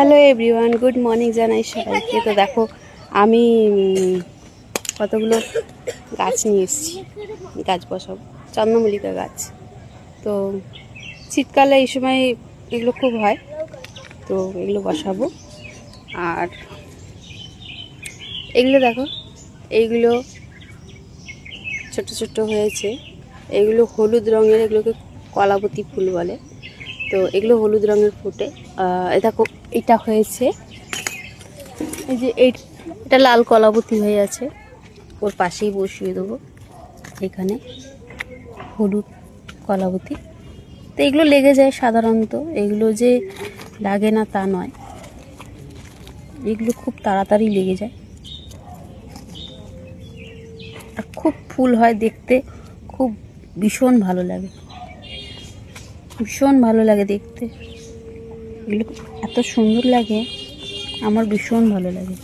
Hello everyone good morning জানাই সবাইকে। তো দেখো, আমি কতগুলো গাছ নিয়ে এসেছি। গাছ বসাবো। চন্দ্রমল্লিকা গাছ। তো শীতকালে এই সময় এগুলো খুব হয়। তো এগুলো বসাবো। আর এগুলো দেখো, এইগুলো ছোট ছোট হয়েছে। এগুলো হলুদ রঙের, এগুলোকে কলাবতী ফুল বলে। তো এগুলো হলুদ রঙের ফুটে। এটা এটা হয়েছে। এই যে এটা লাল কলাবতী হয়ে আছে। ওর পাশেই বসিয়ে দেবো এখানে হলুদ কলাবতী। তো এগুলো লেগে যায় সাধারণত। এগুলো যে লাগে না তা নয়। এগুলো খুব তাড়াতাড়ি লেগে যায়। আর খুব ফুল হয় দেখতে। খুব ভীষণ ভালো লাগে। ভীষণ ভালো লাগে দেখতে। এগুলো এত সুন্দর লাগে আমার ভীষণ ভালো লাগে।